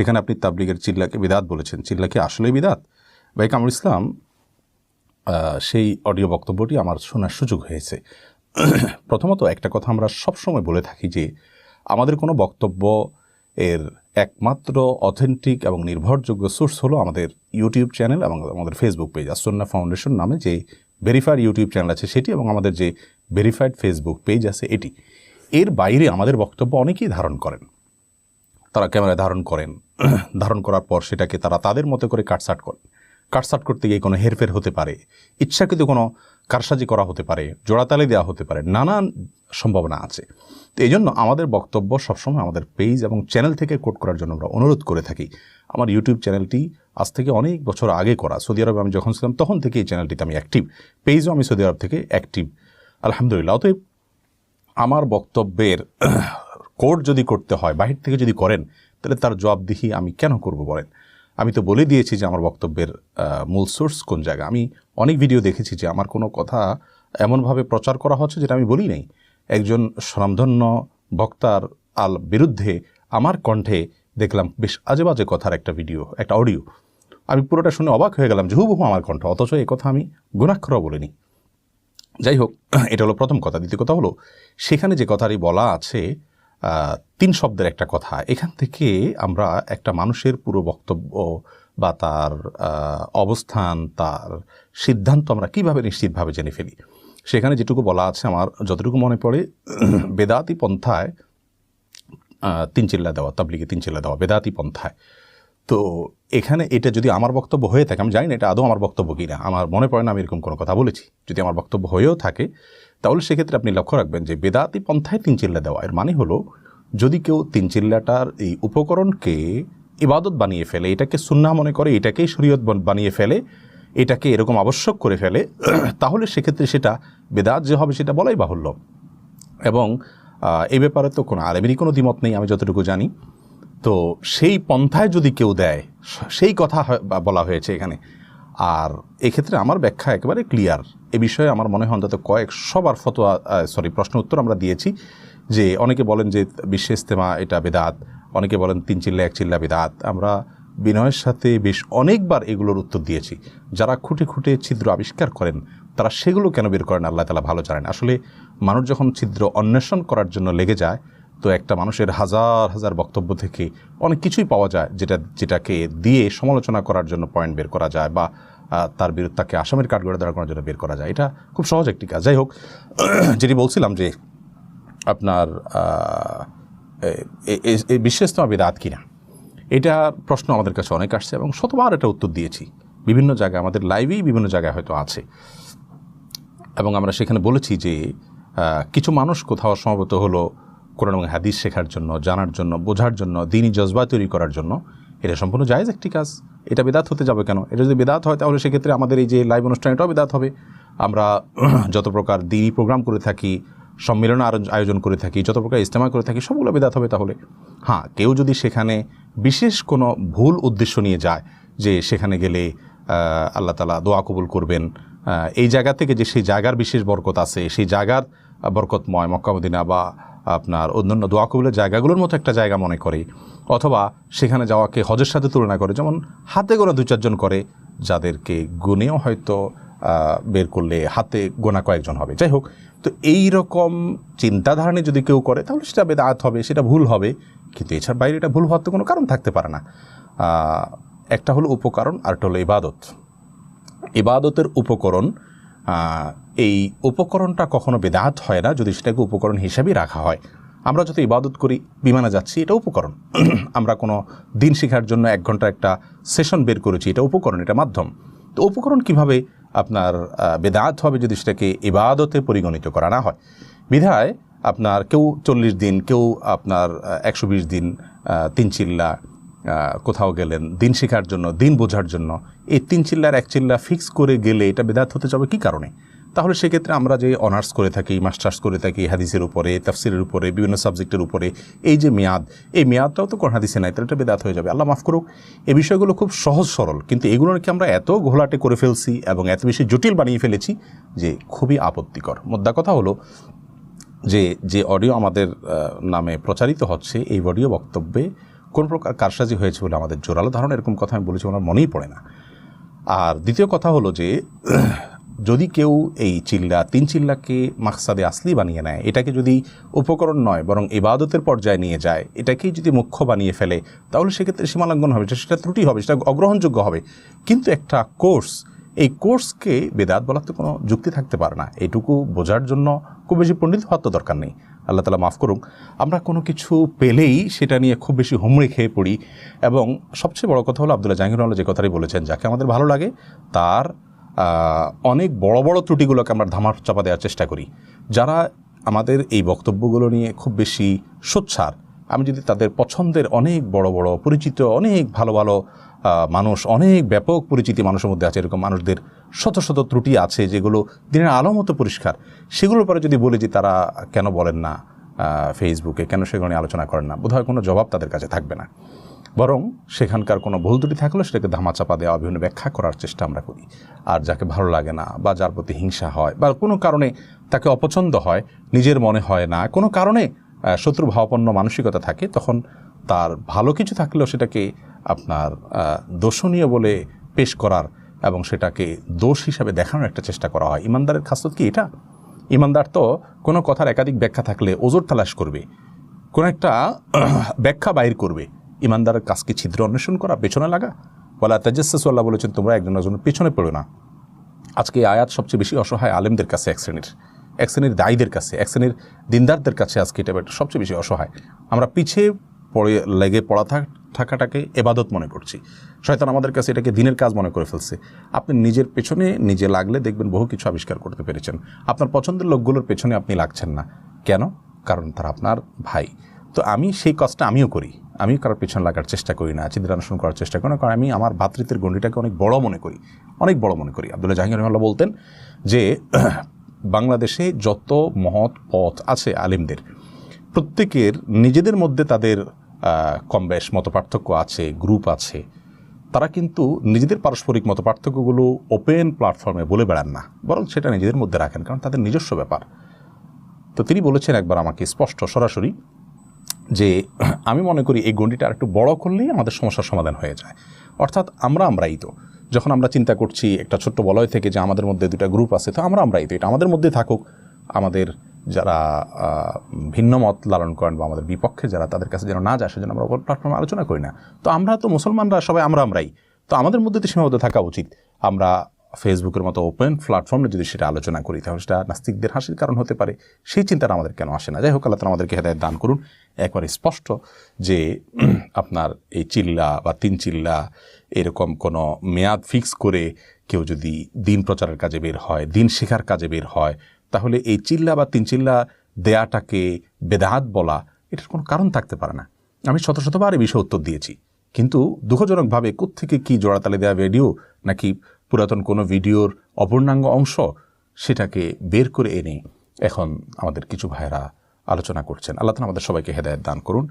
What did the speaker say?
সেখানে আপনি তাবলিগের চিল্লাকে বিদাত বলেছেন। চিল্লা কি আসলেই বিদাত? ভাই কামরুল ইসলাম সেই অডিও বক্তব্যটি আমার শোনার সুযোগ হয়েছে। প্রথমত একটা কথা আমরা সবসময় বলে থাকি যে, আমাদের কোনো বক্তব্য এর একমাত্র অথেন্টিক এবং নির্ভরযোগ্য সোর্স হলো আমাদের ইউটিউব চ্যানেল এবং আমাদের ফেসবুক পেজ আসন্না ফাউন্ডেশন নামে যে ভেরিফাইড ইউটিউব চ্যানেল আছে সেটি এবং আমাদের যে ভেরিফাইড ফেসবুক পেজ আছে এটি। এর বাইরে আমাদের বক্তব্য অনেকেই ধারণ করেন। তারা ক্যামেরায় ধারণ করেন। ধারণ করার পর সেটাকে তারা তাদের মতো করে কাটসাট করেন কাটসাট করতে গিয়ে কোনো হেরফের হতে পারে, ইচ্ছাকৃত কোনো কারসাজি করা হতে পারে, জোড়াতালি দেওয়া হতে পারে, নানান সম্ভাবনা আছে। তো এই জন্য আমাদের বক্তব্য সবসময় আমাদের পেজ এবং চ্যানেল থেকে কোট করার জন্য আমরা অনুরোধ করে থাকি। আমার ইউটিউব চ্যানেলটি আজ থেকে অনেক বছর আগে করা। সৌদি আরবে আমি যখন ছিলাম তখন থেকে এই চ্যানেলটিতে আমি অ্যাক্টিভ পেজও আমি সৌদি আরব থেকে অ্যাক্টিভ আলহামদুলিল্লাহ, অতএব আমার বক্তব্যের কোড যদি করতে হয়, বাহির থেকে যদি করেন, তাহলে তার জবাবদিহি আমি কেন করব বলেন? আমি তো বলে দিয়েছি যে আমার বক্তব্যের মূল সোর্স কোন জায়গা। আমি অনেক ভিডিও দেখেছি যে আমার কোনো কথা এমনভাবে প্রচার করা হচ্ছে যেটা আমি বলি নাই। একজন স্বনামধন্য বক্তার আল বিরুদ্ধে আমার কণ্ঠে দেখলাম বেশ আজে বাজে কথার একটা ভিডিও, একটা অডিও। আমি পুরোটা শুনে অবাক হয়ে গেলাম যে হুবহু আমার কণ্ঠ, অথচ এ কথা আমি গুণাক্ষরও বলিনি। যাই হোক, এটা হলো প্রথম কথা। দ্বিতীয় কথা হলো, সেখানে যে কথাটি বলা আছে তিন শব্দের একটা কথা। এখান থেকে আমরা একটা মানুষের পুরো বক্তব্য বা তার অবস্থান, তার সিদ্ধান্ত আমরা কীভাবে নিশ্চিতভাবে জেনে ফেলি? সেখানে যেটুকু বলা আছে আমার যতটুকু মনে পড়ে, বেদাতি পন্থায় তিন চিল্লা দেওয়া তাবলিগে তিন চিল্লা দেওয়া, বেদাতি পন্থায়। তো এখানে এটা যদি আমার বক্তব্য হয়ে থাকে, আমি জানি না এটা আদৌ আমার বক্তব্য কি না আমার মনে পড়ে না আমি এরকম কোনো কথা বলেছি। যদি আমার বক্তব্য হয়েও থাকে, তাহলে সেক্ষেত্রে আপনি লক্ষ্য রাখবেন যে বেদাতি পন্থায় তিন চিল্লা দেওয়া, এর মানে হলো যদি কেউ তিন চিল্লাটার এই উপকরণকে ইবাদত বানিয়ে ফেলে, এটাকে সুন্না মনে করে, এটাকেই শরীয়ত বানিয়ে ফেলে, এটাকে এরকম আবশ্যক করে ফেলে, তাহলে সেক্ষেত্রে সেটা বেদাত যে হবে সেটা বলাই বাহুল্য। এবং এ ব্যাপারে তো কোনো আলেমেরই কোনো দ্বিমত নেই, আমি যতটুকু জানি। তো সেই পন্থায় যদি কেউ দেয়, সেই কথা বলা হয়েছে এখানে। আর এক্ষেত্রে আমার ব্যাখ্যা একেবারে ক্লিয়ার এ বিষয়ে আমার মনে হয় অন্তত কয়েক, সবার ফতোয়া সরি প্রশ্ন উত্তর আমরা দিয়েছি যে অনেকে বলেন যে বিশ্ব ইস্তেমা এটা বেদাত, অনেকে বলেন তিন চিল্লা, এক চিল্লা বেদাত। আমরা বিনয়ের সাথে বেশ অনেকবার এগুলোর উত্তর দিয়েছি। যারা খুঁটে খুঁটে ছিদ্র আবিষ্কার করেন, তারা সেগুলো কেন বের করেন, আল্লাহ তালা ভালো জানেন। আসলে মানুষ যখন ছিদ্র অন্বেষণ করার জন্য লেগে যায় তো একটা মানুষের হাজার হাজার বক্তব্য থেকে অনেক কিছুই পাওয়া যায় যেটা, যেটাকে দিয়ে সমালোচনা করার জন্য পয়েন্ট বের করা যায় বা তার বিরুদ্ধে তাকে আসামের কাঠগড়ে দাঁড়া করার জন্য বের করা যায়। এটা খুব সহজ একটি কাজ। যাই হোক, যেটি বলছিলাম যে আপনার এ- এই বেদাত কিনা, এটা প্রশ্ন আমাদের কাছে অনেক আসছে এবং শতবার এটা উত্তর দিয়েছি। বিভিন্ন জায়গায়, আমাদের লাইভেই বিভিন্ন জায়গায় হয়তো আছে। এবং আমরা সেখানে বলেছি যে কিছু মানুষ কোথাও সম্ভবত হলো কোরআন এবং হাদিস শেখার জন্য, জানার জন্য, বোঝার জন্য দিনই জজবা তৈরি করার জন্য এটা সম্পূর্ণ জায়েজ একটি কাজ। এটা বেদাত হতে যাবে কেন? এটা যদি বেদাত হয়, তাহলে সেক্ষেত্রে আমাদের এই যে লাইভ অনুষ্ঠান, এটাও বেদাত হবে। আমরা যত প্রকার দিনই প্রোগ্রাম করে থাকি, সম্মেলন আয়োজন- করে থাকি, যত প্রকার ইজতেমা করে থাকি, সবগুলো বেদাত হবে তাহলে। হ্যাঁ কেউ যদি সেখানে বিশেষ কোনো ভুল উদ্দেশ্য নিয়ে যায়, যে সেখানে গেলে আল্লাহ তালা দোয়া কবুল করবেন এই জায়গা থেকে যে সেই জায়গার বিশেষ বরকত আছে, সেই জায়গার বরকতময় মক্কামদিনা বা আপনার অন্যান্য দোয়া কবুলের জায়গাগুলোর মতো একটা জায়গা মনে করে। অথবা সেখানে যাওয়াকে হজের সাথে তুলনা করে, যেমন হাতে গোনা দু চারজন করে, যাদেরকে গুণেও হয়তো বের করলে হাতে গোনা কয়েকজন হবে। যাই হোক, তো এই রকম চিন্তাধারণে যদি কেউ করে, তাহলে সেটা বেদাত হবে, সেটা ভুল হবে। কিন্তু এছাড়া বাইরে এটা ভুল হওয়ার তো কোনো কারণ থাকতে পারে না। একটা হলো উপকরণ আর একটা হলো ইবাদত। ইবাদতের উপকরণ এই উপকরণটা কখনো বেদাত হয় না যদি সেটাকে উপকরণ হিসাবেই রাখা হয়। আমরা যত ইবাদত করি, বিমানে যাচ্ছি, এটা উপকরণ। আমরা কোনো দিন শেখার জন্য এক ঘণ্টা একটা সেশন বের করেছি, এটা উপকরণ, এটা মাধ্যম। তো উপকরণ কীভাবে আপনার বেদাত হবে যদি সেটাকে ইবাদতে পরিগণিত করা না হয়? বিধায় আপনার কেউ চল্লিশ দিন, কেউ আপনার একশো বিশ দিন তিন চিল্লা কোথাও গেলেন, দিন শেখার জন্য, দিন বোঝার জন্য, এই তিন চিল্লার, এক চিল্লা ফিক্স করে গেলে এটা বেদাত হতে যাবে কী কারণে? তাহলে সেক্ষেত্রে আমরা যে অনার্স করে থাকি মাস্টার্স করে থাকি, হাদিসের উপরে, তাফসিরের উপরে, বিভিন্ন সাবজেক্টের উপরে, এই যে মেয়াদ, এই মেয়াদটাও তো কোন হাদিসে নাই, তাহলে এটা বেদাত হয়ে যাবে। আল্লাহ মাফ করুক, এই বিষয়গুলো খুব সহজ সরল, কিন্তু এগুলোকে আমরা এত ঘোলাটে করে ফেলছি এবং এত বেশি জটিল বানিয়ে ফেলেছি যে খুবই আপত্তিকর। মোদ্দা কথা হলো যে যে অডিও আমাদের নামে প্রচারিত হচ্ছে, এই অডিও বক্তব্যে কোন প্রকার কারসাজি হয়েছে বলে আমাদের জোরালো ধারণা, এরকম কথা আমি বলেছি ওনার মনেই পড়ে না। আর দ্বিতীয় কথা হলো যে, যদি কেউ এই চিল্লা, তিন চিল্লাকে মাকসাদে আসলি বানিয়ে নেয়, এটাকে যদি উপকরণ নয়, বরং ইবাদতের পর্যায়ে নিয়ে যায়, এটাকেই যদি মুখ্য বানিয়ে ফেলে, তাহলে সেক্ষেত্রে সীমালঙ্ঘন হবে, সেটা ত্রুটি হবে, সেটা অগ্রহণযোগ্য হবে। কিন্তু একটা কোর্স, এই কোর্সকে বেদাত বলার তো কোনো যুক্তি থাকতে পারে না। এটুকু বোঝার জন্য খুব বেশি পণ্ডিত হওয়ার তো দরকার নেই। আল্লাহ তালা মাফ করুক, আমরা কোনো কিছু পেলেই সেটা নিয়ে খুব বেশি হুমড়ি খেয়ে পড়ি। এবং সবচেয়ে বড় কথা হলো আবদুল্লাহ জাহাঙ্গীর যে কথাটি বলেছেন, যাকে আমাদের ভালো লাগে, তার অনেক বড় বড় ত্রুটিগুলোকে আমরা ধামার চাপা দেওয়ার চেষ্টা করি। যারা আমাদের এই বক্তব্যগুলো নিয়ে খুব বেশি সোচ্ছার, আমি যদি তাদের পছন্দের অনেক বড় বড় পরিচিত, অনেক ভালো ভালো মানুষ, অনেক ব্যাপক পরিচিতি মানুষের মধ্যে আছে, এরকম মানুষদের শত শত ত্রুটি আছে যেগুলো দিনের আলো মতো পরিষ্কার। সেগুলোর পরে যদি বলি যে তারা কেন বলেন না ফেসবুকে কেন সেগুলো নিয়ে আলোচনা করেন না, বোধহয় কোনো জবাব তাদের কাছে থাকবে না। বরং সেখানকার কোনো ভুল ত্রুটি থাকলেও সেটাকে ধামাচাপা দেওয়া বিভিন্ন ব্যাখ্যা করার চেষ্টা আমরা করি। আর যাকে ভালো লাগে না বা যার প্রতি হিংসা হয় বা কোনো কারণে তাকে অপছন্দ হয়, নিজের মনে হয় না, কোনো কারণে শত্রু ভাবাপন্ন মানসিকতা থাকে, তখন তার ভালো কিছু থাকলেও সেটাকে আপনার দোষণীয় বলে পেশ করার এবং সেটাকে দোষ হিসাবে দেখানোর একটা চেষ্টা করা হয়। ইমানদারের খাসত কি এটা? ইমানদার তো কোনো কথার একাধিক ব্যাখ্যা থাকলে ওজোর তালাশ করবে, কোনো একটা ব্যাখ্যা বাইর করবে। ইমানদারের কাজকে ছিদ্র অন্বেষণ করা, পেছনে লাগা? বলা তাজাসাল্লাহ বলেছেন, তোমরা একজন একজনের পেছনে পড়ো না। আজকে আয়াত সবচেয়ে বেশি অসহায় আলেমদের কাছে, এক শ্রেণির এক শ্রেণির দায়ীদের কাছে, এক শ্রেণির দিনদারদের কাছে আজকে এটা সবচেয়ে বেশি অসহায়। আমরা পিছিয়ে পড়ে, লেগে পড়া থাক- থাকাটাকে এবাদত মনে করছি। শয়তান আমাদের কাছে এটাকে দিনের কাজ মনে করে ফেলছে। আপনি নিজের পেছনে নিজে লাগলে দেখবেন বহু কিছু আবিষ্কার করতে পেরেছেন। আপনার পছন্দের লোকগুলোর পেছনে আপনি লাগছেন না। কেন? কারণ তারা আপনার ভাই। তো আমি সেই কাজটা আমিও করি। আমি কারোর পেছনে লাগার চেষ্টা করি না চিন্তানুসরণ করার চেষ্টা করি না। কারণ আমি আমার ভাতৃত্বের গণ্ডিটাকে অনেক বড় মনে করি। অনেক বড় মনে করি। আবদুল্লাহ জাহাঙ্গীর রহমাল্লাহ বলতেন যে, বাংলাদেশে যত মহৎ পথ আছে আলিমদের, প্রত্যেকের নিজেদের মধ্যে তাদের কম বেশ মত পার্থক্য আছে গ্রুপ আছে। তারা কিন্তু নিজেদের পারস্পরিক মত পার্থক্যগুলো ওপেন প্ল্যাটফর্মে বলে বেড়ান না, বরং সেটা নিজেদের মধ্যে রাখেন, কারণ তাদের নিজস্ব ব্যাপার। তো তিনি বলেছেন একবার আমাকে স্পষ্ট সরাসরি যে আমি মনে করি এই গণ্ডিটা আর একটু বড় করলেই আমাদের সমস্যার সমাধান হয়ে যায়। অর্থাৎ আমরা আমরাই তো। যখন আমরা চিন্তা করছি একটা ছোট্ট বলয় থেকে যে আমাদের মধ্যে দুটা গ্রুপ আছে, তো আমরা আমরাই তো। এটা আমাদের মধ্যে থাকুক, আমাদের যারা ভিন্ন মত লালন করেন বা আমাদের বিপক্ষে যারা তাদের কাছে যেন না যায়, সেজন্য আমরা ওপর প্ল্যাটফর্মে আলোচনা করি না। তো আমরা তো মুসলমানরা সবাই আমরা আমরাই। তো আমাদের মধ্যে তো সীমাবদ্ধ থাকা উচিত। আমরা ফেসবুকের মতো ওপেন প্ল্যাটফর্মে যদি সেটা আলোচনা করি, তাহলে সেটা নাস্তিকদের হাসির কারণ হতে পারে। সেই চিন্তাটা আমাদের কেন আসে না? যাই হোক, আল্লাহ আমাদেরকে হেদায়ত দান করুন। একবারে স্পষ্ট যে আপনার এই চিল্লা বা তিন চিল্লা এরকম কোনো মেয়াদ ফিক্স করে কেউ যদি দিন প্রচারের কাজে বের হয়, দিন শেখার কাজে বের হয় তাহলে এই চিল্লা বা তিন চিল্লা দেয়াটাকে বেদাহাত বলা, এটার কোনো কারণ থাকতে পারে না। আমি শত শতবার এই বিষয়ে উত্তর দিয়েছি। কিন্তু দুঃখজনকভাবে কোত্থেকে কি জোড়াতালে দেওয়া ভিডিও নাকি পুরাতন কোনো ভিডিওর অপূর্ণাঙ্গ অংশ সেটাকে বের করে এনে এখন আমাদের কিছু ভাইয়েরা আলোচনা করছেন। আল্লাহ আমাদের সবাইকে হেদায়ত দান করুন।